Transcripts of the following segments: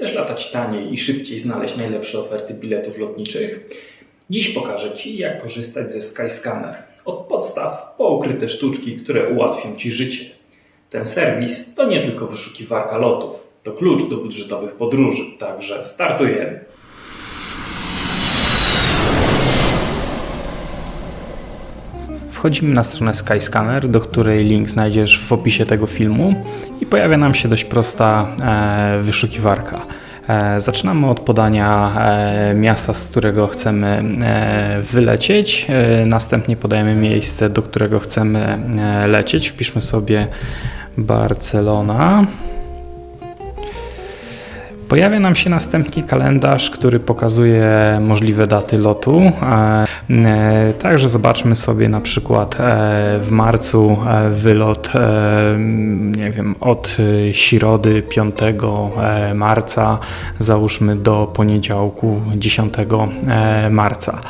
Chcesz latać taniej i szybciej znaleźć najlepsze oferty biletów lotniczych? Dziś pokażę Ci, jak korzystać ze Skyscanner. Od podstaw po ukryte sztuczki, które ułatwią Ci życie. Ten serwis to nie tylko wyszukiwarka lotów, to klucz do budżetowych podróży, także startujemy. Wchodzimy na stronę Skyscanner, do której link znajdziesz w opisie tego filmu i pojawia nam się dość prosta e, wyszukiwarka. E, zaczynamy od podania e, miasta, z którego chcemy wylecieć. Następnie podajemy miejsce, do którego chcemy lecieć. Wpiszmy sobie Barcelona. Pojawia nam się następnie kalendarz, który pokazuje możliwe daty lotu. E, Także zobaczmy sobie na przykład e, w marcu e, wylot, nie wiem, od środy 5 e, marca, załóżmy do poniedziałku 10 e, marca.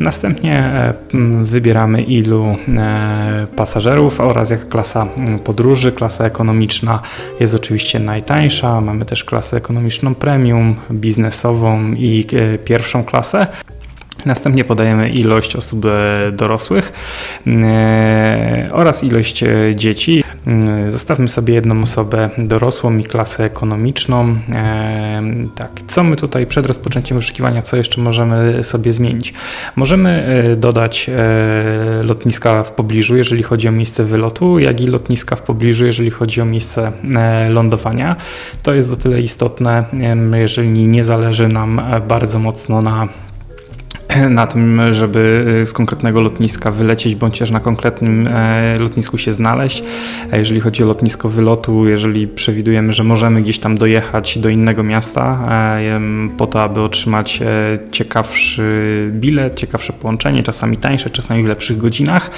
Następnie e, wybieramy ilu e, pasażerów oraz jaka klasa podróży. Klasa ekonomiczna jest oczywiście najtańsza. Mamy też klasę ekonomiczną premium, biznesową i e, pierwszą klasę. Następnie podajemy ilość osób e, dorosłych e, oraz ilość e, dzieci. Zostawmy sobie jedną osobę dorosłą i klasę ekonomiczną. Tak, co my tutaj przed rozpoczęciem wyszukiwania, co jeszcze możemy sobie zmienić? Możemy dodać lotniska w pobliżu, jeżeli chodzi o miejsce wylotu, jak i lotniska w pobliżu, jeżeli chodzi o miejsce lądowania. To jest o tyle istotne, jeżeli nie zależy nam bardzo mocno na na tym, żeby z konkretnego lotniska wylecieć, bądź też na konkretnym e, lotnisku się znaleźć. A jeżeli chodzi o lotnisko wylotu, jeżeli przewidujemy, że możemy gdzieś tam dojechać do innego miasta e, po to, aby otrzymać e, ciekawszy bilet, ciekawsze połączenie, czasami tańsze, czasami w lepszych godzinach,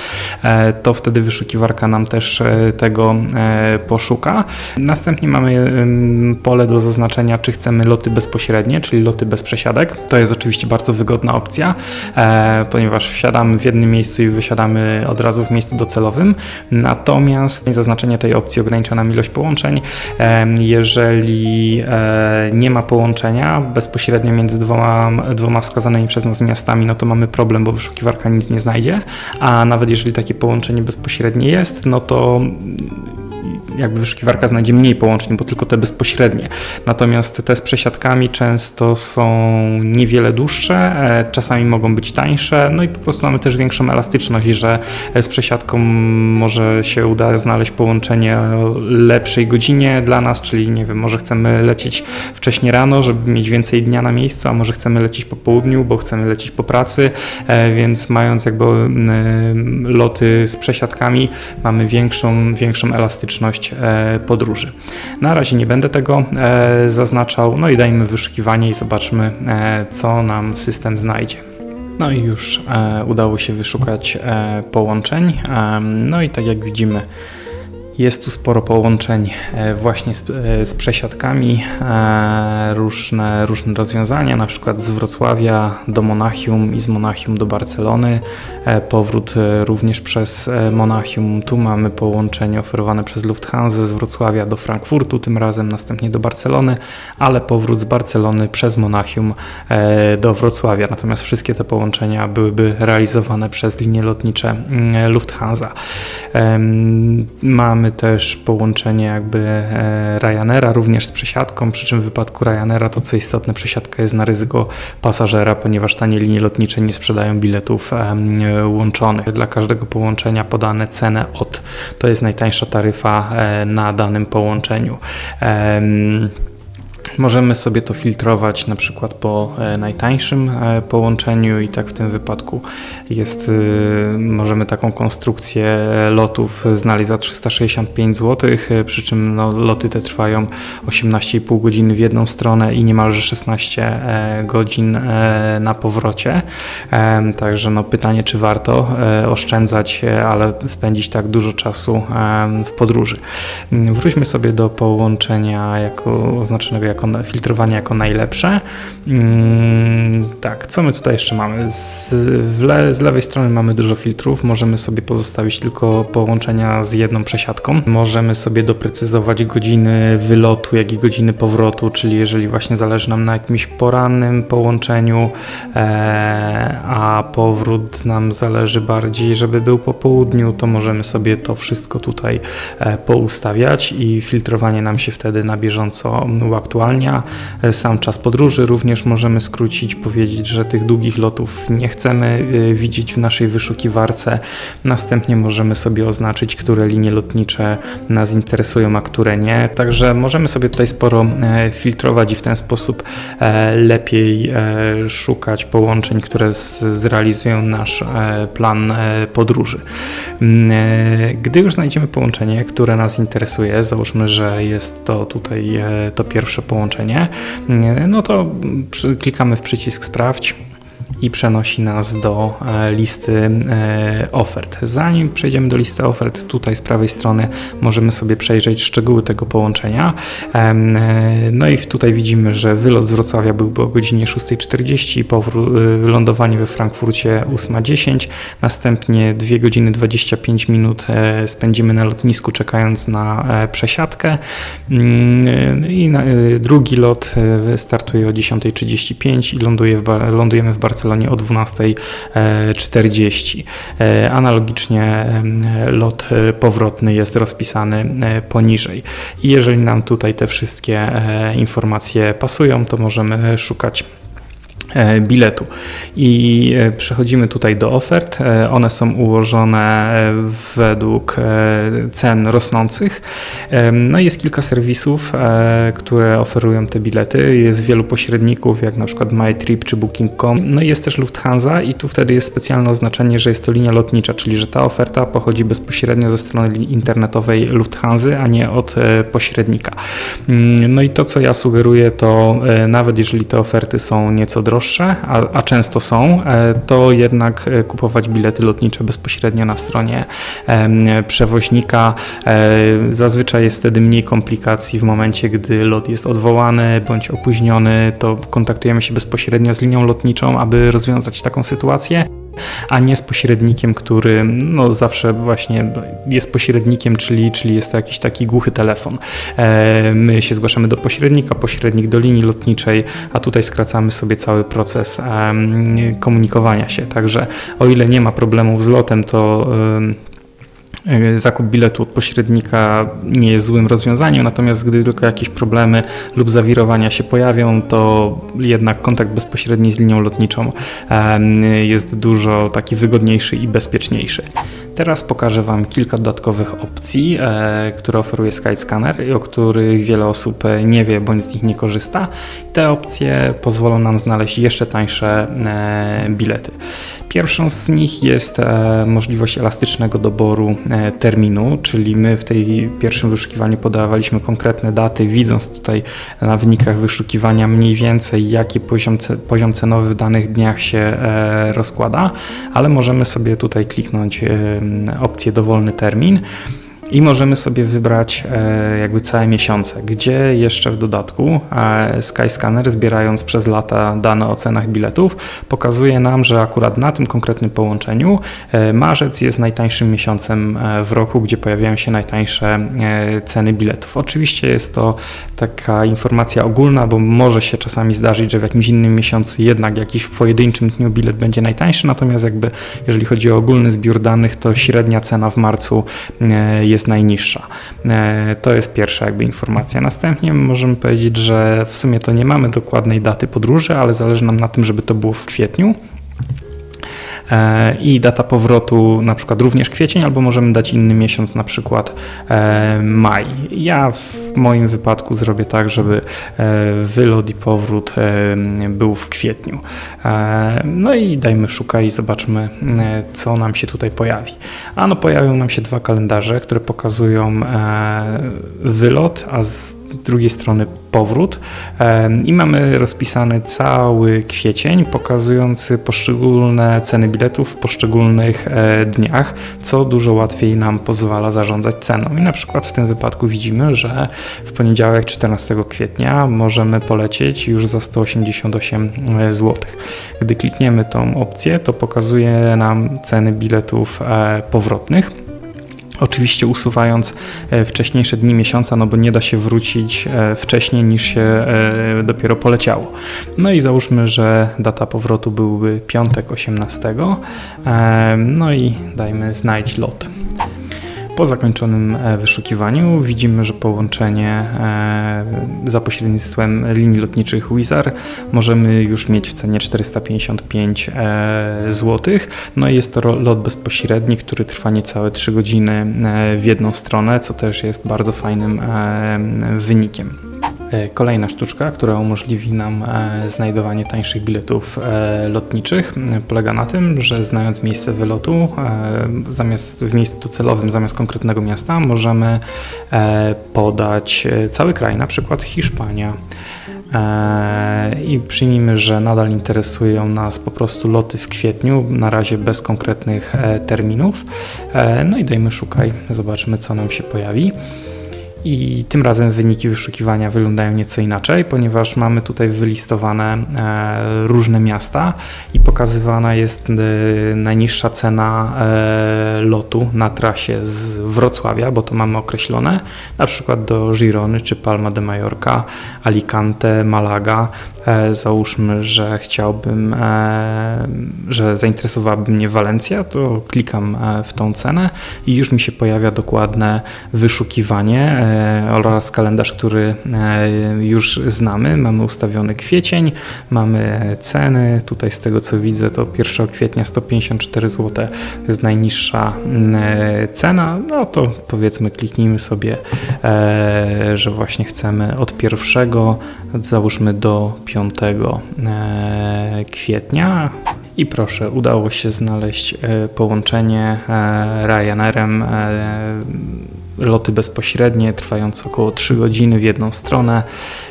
to wtedy wyszukiwarka nam też tego poszuka. Następnie mamy pole do zaznaczenia, czy chcemy loty bezpośrednie, czyli loty bez przesiadek. To jest oczywiście bardzo wygodna opcja, e, ponieważ wsiadamy w jednym miejscu i wysiadamy od razu w miejscu docelowym. Natomiast zaznaczenie tej opcji ogranicza nam ilość połączeń. Jeżeli e, nie ma połączenia bezpośrednio między dwoma, dwoma wskazanymi przez nas miastami, no to mamy problem, bo wyszukiwarka nic nie znajdzie, a nawet jeżeli takie połączenie bezpośrednie jest, no to jakby wyszukiwarka znajdzie mniej połączeń, bo tylko te bezpośrednie. Natomiast te z przesiadkami często są niewiele dłuższe, e, czasami mogą być tańsze, no i po prostu mamy też większą elastyczność, że z przesiadką może się uda znaleźć połączenie o lepszej godzinie dla nas, czyli nie wiem, może chcemy lecieć wcześniej rano, żeby mieć więcej dnia na miejscu, a może chcemy lecieć po południu, bo chcemy lecieć po pracy, e, więc mając jakby loty z przesiadkami, mamy większą, większą elastyczność e, podróży. Na razie nie będę tego e, zaznaczał, no i dajmy wyszukiwanie i zobaczmy, e, co nam system znajdzie. No i już udało się wyszukać połączeń. No i tak jak widzimy, jest tu sporo połączeń e, właśnie z, e, z przesiadkami, e, różne, różne rozwiązania, na przykład z Wrocławia do Monachium i z Monachium do Barcelony, powrót również przez Monachium. Tu mamy połączenie oferowane przez Lufthansa z Wrocławia do Frankfurtu, tym razem następnie do Barcelony, ale powrót z Barcelony przez Monachium do Wrocławia. Natomiast wszystkie te połączenia byłyby realizowane przez linie lotnicze mm, Lufthansa. Em, Mamy też połączenie jakby e, Ryanaira również z przesiadką, przy czym w wypadku Ryanaira to co istotne, przesiadka jest na ryzyko pasażera, ponieważ tanie linie lotnicze nie sprzedają biletów łączonych. Dla każdego połączenia podane cenę od, to jest najtańsza taryfa e, na danym połączeniu. Em, Możemy sobie to filtrować na przykład po e, najtańszym e, połączeniu i tak w tym wypadku jest, y, możemy taką konstrukcję lotów znaleźć za 365 zł, e, przy czym no, loty te trwają 18,5 godziny w jedną stronę i niemalże 16 e, godzin e, na powrocie. Także no, pytanie, czy warto e, oszczędzać, e, ale spędzić tak dużo czasu w podróży. Mm, Wróćmy sobie do połączenia jako, oznaczonego jako jako, filtrowanie jako najlepsze. Mm, tak, co my tutaj jeszcze mamy? Z, le, z lewej strony mamy dużo filtrów, możemy sobie pozostawić tylko połączenia z jedną przesiadką. Możemy sobie doprecyzować godziny wylotu, jak i godziny powrotu, czyli jeżeli właśnie zależy nam na jakimś porannym połączeniu, e, a powrót nam zależy bardziej, żeby był po południu, to możemy sobie to wszystko tutaj e, poustawiać i filtrowanie nam się wtedy na bieżąco uaktualnia. E, sam czas podróży również możemy skrócić, powiedzieć, że tych długich lotów nie chcemy e, widzieć w naszej wyszukiwarce. Następnie możemy sobie oznaczyć, które linie lotnicze nas interesują, a które nie. Także możemy sobie tutaj sporo filtrować i w ten sposób lepiej szukać połączeń, które zrealizują nasz plan podróży. Mm, gdy już znajdziemy połączenie, które nas interesuje, załóżmy, że jest to tutaj to pierwsze połączenie, no to klikamy w przycisk sprawdź i przenosi nas do e, listy e, ofert. Zanim przejdziemy do listy ofert, tutaj z prawej strony możemy sobie przejrzeć szczegóły tego połączenia. E, no i tutaj widzimy, że wylot z Wrocławia byłby o godzinie 6.40, powrót, lądowanie we Frankfurcie 8.10, następnie 2 godziny 25 minut spędzimy na lotnisku czekając na przesiadkę mm, i drugi lot startuje o 10.35 i ląduje w, lądujemy w Barcelonie Barcelonie o 12.40. E, analogicznie lot e, powrotny jest rozpisany e, poniżej. I jeżeli nam tutaj te wszystkie informacje pasują, to możemy szukać E, biletu. I e, przechodzimy tutaj do ofert. E, one są ułożone według cen rosnących. No jest kilka serwisów, które oferują te bilety. Jest wielu pośredników, jak na przykład MyTrip czy Booking.com. No jest też Lufthansa i tu wtedy jest specjalne oznaczenie, że jest to linia lotnicza, czyli że ta oferta pochodzi bezpośrednio ze strony internetowej Lufthansa, a nie od pośrednika. Mm, no i to, co ja sugeruję, to nawet jeżeli te oferty są nieco droższe, droższe, a, a, często są, e, to jednak e, kupować bilety lotnicze bezpośrednio na stronie przewoźnika. E, zazwyczaj jest wtedy mniej komplikacji w momencie, gdy lot jest odwołany bądź opóźniony, to kontaktujemy się bezpośrednio z linią lotniczą, aby rozwiązać taką sytuację a nie z pośrednikiem, który no, zawsze właśnie jest pośrednikiem, czyli, czyli jest to jakiś taki głuchy telefon. E, my się zgłaszamy do pośrednika, pośrednik do linii lotniczej, a tutaj skracamy sobie cały proces komunikowania się. Także o ile nie ma problemów z lotem, to zakup biletu od pośrednika nie jest złym rozwiązaniem, natomiast gdy tylko jakieś problemy lub zawirowania się pojawią, to jednak kontakt bezpośredni z linią lotniczą jest dużo taki wygodniejszy i bezpieczniejszy. Teraz pokażę Wam kilka dodatkowych opcji, e, które oferuje Skyscanner i o których wiele osób nie wie bądź z nich nie korzysta. Te opcje pozwolą nam znaleźć jeszcze tańsze e, bilety. Pierwszą z nich jest e, możliwość elastycznego doboru e, terminu, czyli my w tej pierwszym wyszukiwaniu podawaliśmy konkretne daty, widząc tutaj na wynikach wyszukiwania mniej więcej jaki poziom, poziom cenowy w danych dniach się e, rozkłada, ale możemy sobie tutaj kliknąć opcję dowolny termin i możemy sobie wybrać e, jakby całe miesiące, gdzie jeszcze w dodatku e, Skyscanner zbierając przez lata dane o cenach biletów pokazuje nam, że akurat na tym konkretnym połączeniu e, marzec jest najtańszym miesiącem w roku, gdzie pojawiają się najtańsze ceny biletów. Oczywiście jest to taka informacja ogólna, bo może się czasami zdarzyć, że w jakimś innym miesiącu jednak jakiś w pojedynczym dniu bilet będzie najtańszy, natomiast jakby jeżeli chodzi o ogólny zbiór danych, to średnia cena w marcu jest jest najniższa. E, to jest pierwsza jakby informacja. Następnie możemy powiedzieć, że w sumie to nie mamy dokładnej daty podróży, ale zależy nam na tym, żeby to było w kwietniu. E, i data powrotu na przykład również kwiecień, albo możemy dać inny miesiąc, na przykład e, maj. Ja moim wypadku zrobię tak, żeby e, wylot i powrót był w kwietniu. No i dajmy szukaj i zobaczmy, co nam się tutaj pojawi. A no pojawią nam się dwa kalendarze, które pokazują wylot, a z drugiej strony powrót i mamy rozpisany cały kwiecień pokazujący poszczególne ceny biletów w poszczególnych e, dniach, co dużo łatwiej nam pozwala zarządzać ceną. I na przykład w tym wypadku widzimy, że w poniedziałek 14 kwietnia możemy polecieć już za 188 e, zł. Gdy klikniemy tą opcję, to pokazuje nam ceny biletów e, powrotnych. Oczywiście usuwając e, wcześniejsze dni miesiąca, no bo nie da się wrócić wcześniej niż się dopiero poleciało. No i załóżmy, że data powrotu byłby piątek 18. No i dajmy znajdź lot. Po zakończonym e, wyszukiwaniu widzimy, że połączenie e, za pośrednictwem linii lotniczych Wizar możemy już mieć w cenie 455 e, zł. No i jest to lot bezpośredni, który trwa niecałe 3 godziny w jedną stronę, co też jest bardzo fajnym wynikiem. E, kolejna sztuczka, która umożliwi nam e, znajdowanie tańszych biletów e, lotniczych, polega na tym, że znając miejsce wylotu, zamiast w miejscu docelowym, zamiast konkretnego miasta, możemy podać cały kraj, na przykład Hiszpania. I przyjmijmy, że nadal interesują nas po prostu loty w kwietniu, na razie bez konkretnych terminów. No i dajmy szukaj, zobaczmy co nam się pojawi. I tym razem wyniki wyszukiwania wyglądają nieco inaczej, ponieważ mamy tutaj wylistowane e, różne miasta i pokazywana jest e, najniższa cena e, lotu na trasie z Wrocławia, bo to mamy określone, na przykład do Girony czy Palma de Mallorca, Alicante, Malaga. Załóżmy, że chciałbym, że zainteresowałaby mnie Walencja, to klikam w tą cenę i już mi się pojawia dokładne wyszukiwanie oraz kalendarz, który e, już znamy. Mamy ustawiony kwiecień, mamy ceny. Tutaj z tego co widzę, to 1 kwietnia 154 zł jest najniższa e, cena. No to powiedzmy, kliknijmy sobie, że właśnie chcemy od pierwszego, załóżmy do 5 kwietnia. I proszę, udało się znaleźć połączenie Ryanairem loty bezpośrednie, trwające około 3 godziny w jedną stronę,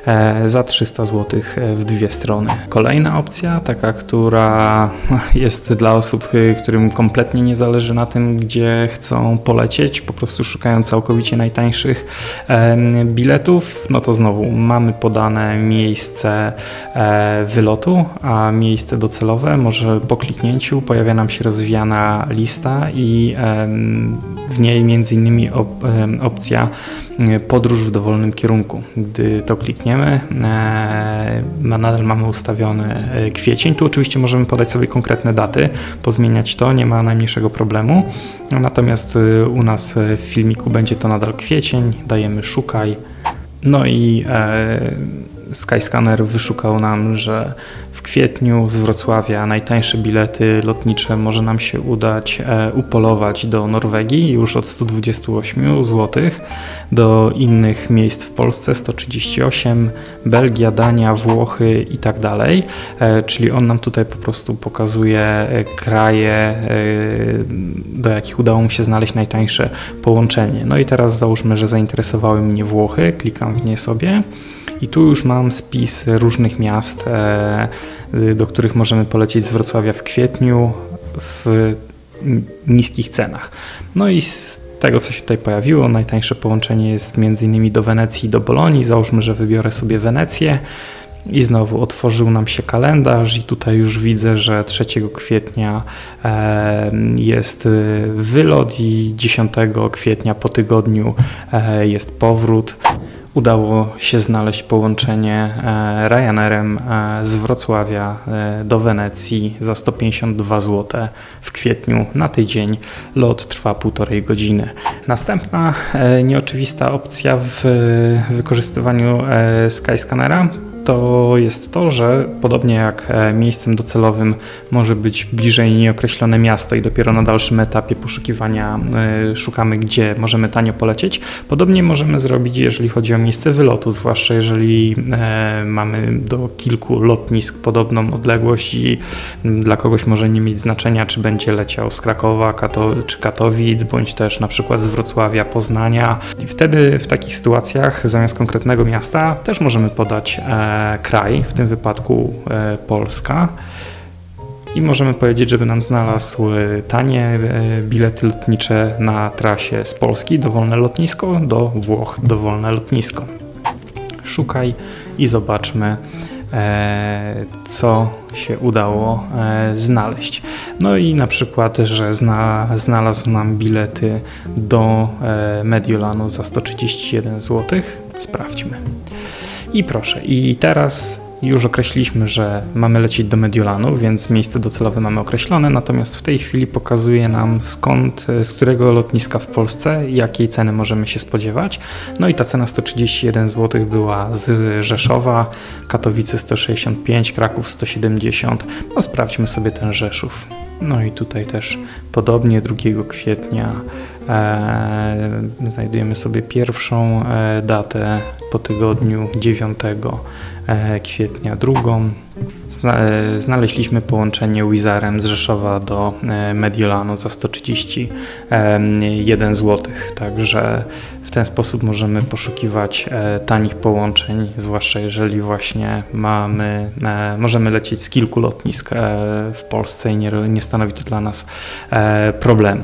e, za 300 zł e, w dwie strony. Kolejna opcja, taka, która jest dla osób, e, którym kompletnie nie zależy na tym, gdzie chcą polecieć, po prostu szukają całkowicie najtańszych biletów, no to znowu mamy podane miejsce wylotu, a miejsce docelowe może po kliknięciu pojawia nam się rozwijana lista i w niej między innymi opcja e, podróż w dowolnym kierunku. Gdy to klikniemy, e, nadal mamy ustawiony e, kwiecień. Tu oczywiście możemy podać sobie konkretne daty, pozmieniać to, nie ma najmniejszego problemu. Natomiast u nas w filmiku będzie to nadal kwiecień, dajemy szukaj. No i Skyscanner wyszukał nam, że w kwietniu z Wrocławia najtańsze bilety lotnicze może nam się udać e, upolować do Norwegii już od 128 zł, do innych miejsc w Polsce 138, Belgia, Dania, Włochy i tak dalej. E, czyli on nam tutaj po prostu pokazuje e, kraje, do jakich udało mu się znaleźć najtańsze połączenie. No i teraz załóżmy, że zainteresowały mnie Włochy, klikam w nie sobie. I tu już mam spis różnych miast, e, do których możemy polecieć z Wrocławia w kwietniu w niskich cenach. No i z tego, co się tutaj pojawiło, najtańsze połączenie jest m.in. do Wenecji i do Bolonii. Załóżmy, że wybiorę sobie Wenecję. I znowu otworzył nam się kalendarz, i tutaj już widzę, że 3 kwietnia e, jest e, wylot, i 10 kwietnia po tygodniu jest powrót udało się znaleźć połączenie e, Ryanairem e, z Wrocławia e, do Wenecji za 152 zł w kwietniu na tydzień. Lot trwa półtorej godziny. Następna nieoczywista opcja w wykorzystywaniu Skyscannera to jest to, że podobnie jak e, miejscem docelowym może być bliżej nieokreślone miasto i dopiero na dalszym etapie poszukiwania e, szukamy, gdzie możemy tanio polecieć, podobnie możemy zrobić, jeżeli chodzi o miejsce wylotu, zwłaszcza jeżeli e, mamy do kilku lotnisk podobną odległość i dla kogoś może nie mieć znaczenia, czy będzie leciał z Krakowa Kato czy Katowic, bądź też na przykład z Wrocławia, Poznania. I wtedy w takich sytuacjach zamiast konkretnego miasta też możemy podać e, kraj, w tym wypadku e, Polska. I możemy powiedzieć, żeby nam znalazł e, tanie e, bilety lotnicze na trasie z Polski, dowolne lotnisko, do Włoch, dowolne lotnisko. Szukaj i zobaczmy, co się udało znaleźć. No i na przykład, że zna, znalazł nam bilety do Mediolanu za 131 zł. Sprawdźmy. I proszę, i teraz już określiliśmy, że mamy lecieć do Mediolanu, więc miejsce docelowe mamy określone, natomiast w tej chwili pokazuje nam skąd, z którego lotniska w Polsce, jakiej ceny możemy się spodziewać. No i ta cena 131 zł była z Rzeszowa, Katowice 165, Kraków 170. No sprawdźmy sobie ten Rzeszów. No i tutaj też podobnie 2 kwietnia e, znajdujemy sobie pierwszą e, datę po tygodniu 9 e, kwietnia drugą. E, znaleźliśmy połączenie Wizarem z Rzeszowa do e, Mediolanu za 131 zł, także w ten sposób możemy poszukiwać tanich połączeń, zwłaszcza jeżeli właśnie mamy, możemy lecieć z kilku lotnisk w Polsce i nie, nie stanowi to dla nas problemu.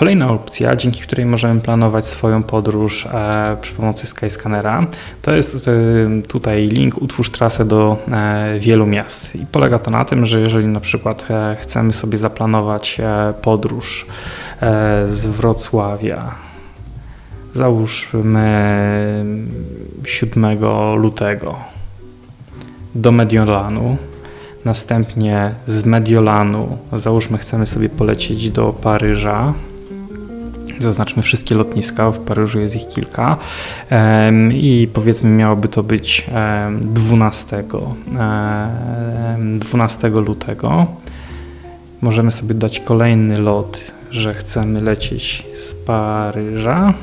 Kolejna opcja, dzięki której możemy planować swoją podróż e, przy pomocy Skyscannera, to jest e, tutaj link utwórz trasę do e, wielu miast. I polega to na tym, że jeżeli na przykład chcemy sobie zaplanować podróż z Wrocławia, załóżmy 7 lutego do Mediolanu, następnie z Mediolanu, załóżmy chcemy sobie polecieć do Paryża, Zaznaczmy wszystkie lotniska, w Paryżu jest ich kilka i powiedzmy miałoby to być em, 12, em, 12 lutego. Możemy sobie dać kolejny lot, że chcemy lecieć z Paryża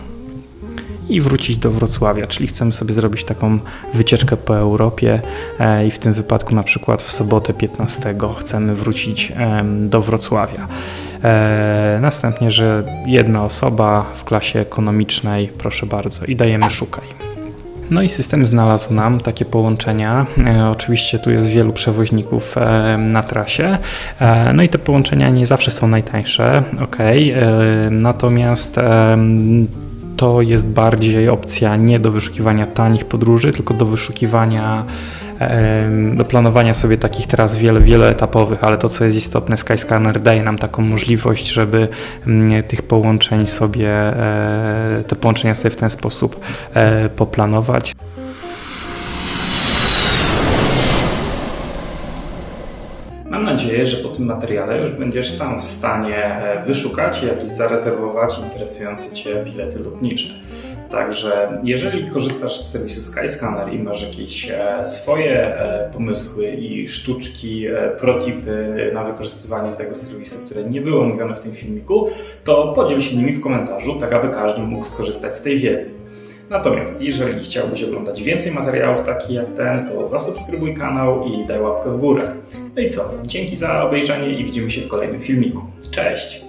i wrócić do Wrocławia, czyli chcemy sobie zrobić taką wycieczkę po Europie e, i w tym wypadku na przykład w sobotę 15 chcemy wrócić do Wrocławia. E, następnie, że jedna osoba w klasie ekonomicznej, proszę bardzo, i dajemy szukaj. No i system znalazł nam takie połączenia. E, oczywiście tu jest wielu przewoźników e, na trasie. E, no i te połączenia nie zawsze są najtańsze, ok. Natomiast em, to jest bardziej opcja nie do wyszukiwania tanich podróży, tylko do wyszukiwania, do planowania sobie takich teraz wiele, wieloetapowych, ale to co jest istotne, Skyscanner daje nam taką możliwość, żeby mm, tych połączeń sobie, e, te połączenia sobie w ten sposób e, poplanować. Mam nadzieję, że po tym materiale już będziesz sam w stanie e, wyszukać, jak i zarezerwować interesujące Cię bilety lotnicze. Także jeżeli korzystasz z serwisu Skyscanner i masz jakieś e, swoje e, pomysły i sztuczki, protipy na wykorzystywanie tego serwisu, które nie były omówione w tym filmiku, to podziel się nimi w komentarzu, tak aby każdy mógł skorzystać z tej wiedzy. Natomiast jeżeli chciałbyś oglądać więcej materiałów takich jak ten, to zasubskrybuj kanał i daj łapkę w górę. No i co? Dzięki za obejrzenie i widzimy się w kolejnym filmiku. Cześć!